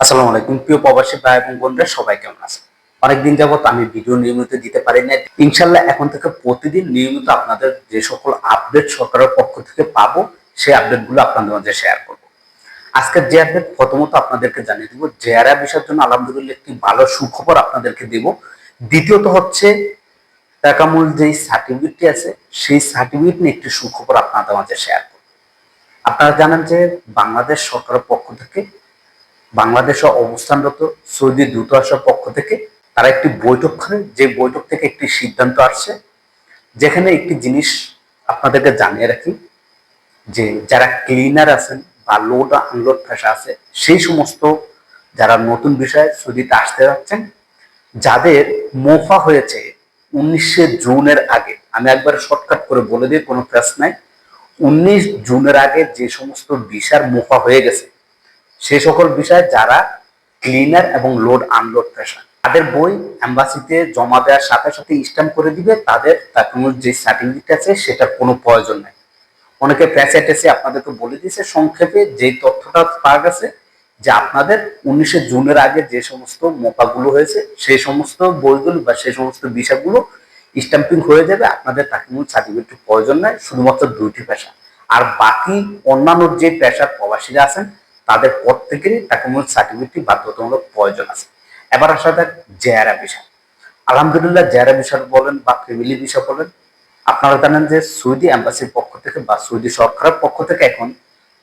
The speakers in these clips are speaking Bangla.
আসসালামু আলাইকুম, প্রিয় প্রবাসী ভাই এবং বোনরা, সবাই কেমন আছেন? অনেকদিন যাবত আমি ভিডিও নিয়মিত দিতে পারি না ইনশাল্লাহ এখন থেকে প্রতিদিন নিয়মিত আপনাদের যে সকল আপডেট সরকারের পক্ষ থেকে পাবো, সেই আপডেটগুলো আপনাদের মাঝে শেয়ার করব। আজকের যে আপডেট প্রথমত আপনাদেরকে জানিয়ে দিব জেআরআ বিষয়ের জন্য আলহামদুলিল্লাহ একটি ভালো সুখবর আপনাদেরকে দেব। দ্বিতীয়ত হচ্ছে, টাকামূল যেই সার্টিফিকেটটি আছে, সেই সার্টিফিকেট নিয়ে একটি সুখবর আপনাদের মাঝে শেয়ার করব। আপনারা জানেন যে বাংলাদেশ সরকারের পক্ষ থেকে বাংলাদেশে অবস্থানরত সৌদি দূতাবাসের পক্ষ থেকে তারা একটি বৈঠক করে, যে বৈঠক থেকে একটি সিদ্ধান্ত আসছে, যেখানে একটি জিনিস আপনাদেরকে জানিয়ে রাখি, যে যারা ক্লিনার আছেন বা লোড আনলোড পেশা আছে, সেই সমস্ত যারা নতুন বিষয়ে সৌদিতে আসতে যাচ্ছেন, যাদের মোফা হয়েছে উনিশে জুনের আগে, আমি একবার শর্টকাট করে বলে দিই, কোনো প্রেস নাই, উনিশ জুনের আগে যে সমস্ত ভিসার মোফা হয়ে গেছে সে সকল বিষয়ে যারা ক্লিনার এবং লোড আনলোড পেশা তাদের বই অ্যাম্বাসিতে জমা দেওয়ার সাথে সাথে স্ট্যাম্প করে দিবে, তাদের, তার যে সার্টিফিকেট আছে সেটার কোনো প্রয়োজন নেই। অনেকে প্যাসেট এসে আপনাদেরকে বলে দিয়েছে, সংক্ষেপে যে তথ্যটা পাওয়া গেছে, যে আপনাদের উনিশে জুনের আগে যে সমস্ত মোকাগুলো হয়েছে সেই সমস্ত বইগুলো বা সেই সমস্ত বিষয়গুলো স্ট্যাম্পিং হয়ে যাবে, আপনাদের তাকে মূল সার্টিফিকেট প্রয়োজন নাই, শুধুমাত্র দুইটি পেশা আর বাকি অন্যান্য যে পেশার প্রবাসীরা আছেন তাদের প্রত্যেকেরই তাকে মূল সার্টিফিকেট বাধ্যতামূলক প্রয়োজন আছে। এবার আসা যাক জেয়ারা বিষয়। আলহামদুলিল্লাহ জেয়ারা বিষয় বলেন বা ফ্যামিলি বিষয় বলেন, আপনারা জানেন যে সৌদি অ্যাম্বাসির পক্ষ থেকে বা সৌদি সরকারের পক্ষ থেকে এখন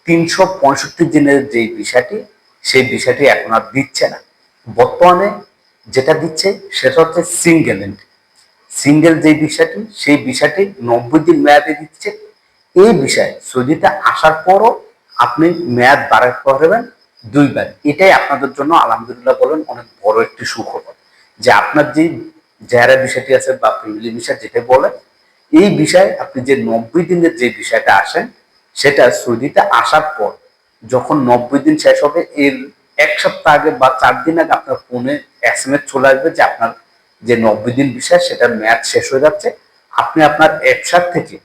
তিনশো পঁয়ষট্টি দিনের যে বিষয়টি, সেই বিষয়টি এখন আর দিচ্ছে না। বর্তমানে যেটা দিচ্ছে, সেটা হচ্ছে সিঙ্গেল এন্ট্রি সিঙ্গেল যে বিষয়টি, সেই বিষয়টি নব্বই দিন মেয়াদে দিচ্ছে। এই বিষয়ে সৌদিতে আসার পরও আপনি মেয়াদ বাড়াতে পারবেন দুইবার। এটাই আপনাদের জন্য, আলহামদুলিল্লাহ বলেন, অনেক বড় একটি সুখবর। যে আপনার যে জেহারা বিষয়টি আছে বা ফ্যামিলি বিষয় যেটা বলে, এই বিষয়ে আপনি যে নব্বই দিনের যে বিষয়টা আসেন, সেটা সৌদিতে আসার পর যখন নব্বই দিন শেষ হবে, এর এক সপ্তাহ আগে বা চার দিন আগে আপনার ফোনে এস এম এস চলে আসবে যে আপনার যে নব্বই দিন বিষয়, সেটার মেয়াদ শেষ হয়ে যাচ্ছে। আপনি আপনার অ্যাপসার থেকে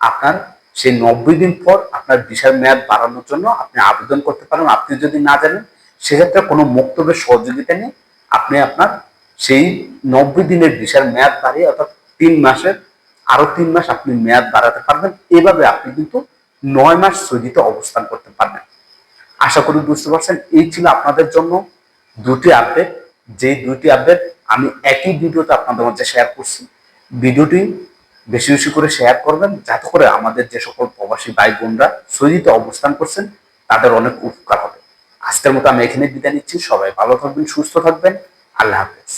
আপনার সেই নব্বই দিন পর আপনার ভিসার মেয়াদ বাড়ানোর জন্য আপনি আবেদন করতে পারেন। আপনি যদি না জানেন, সেক্ষেত্রে কোনো বক্তব্যের সহযোগিতা নেই। আপনি আপনার সেই নব্বই দিনের ভিসার মেয়াদ বাড়িয়ে অর্থাৎ তিন মাসের আরও তিন মাস আপনি মেয়াদ বাড়াতে পারবেন। এভাবে আপনি কিন্তু নয় মাস সৌদিতে অবস্থান করতে পারবেন। আশা করি বুঝতে পারছেন। এই ছিল আপনাদের জন্য দুটি আপডেট। যে দুটি আপডেট আমি একই ভিডিওতে আপনাদের মধ্যে শেয়ার করছি। ভিডিওটি বেশি বেশি করে শেয়ার করবেন, যাতে করে আমাদের যে সকল প্রবাসী ভাই বোনরা সৌদিতে অবস্থান করছেন, তাদের অনেক উপকার হবে। আজকের মতো আমি এখানে বিদায় নিচ্ছি। সবাই ভালো থাকবেন, সুস্থ থাকবেন। আল্লাহ হাফেজ।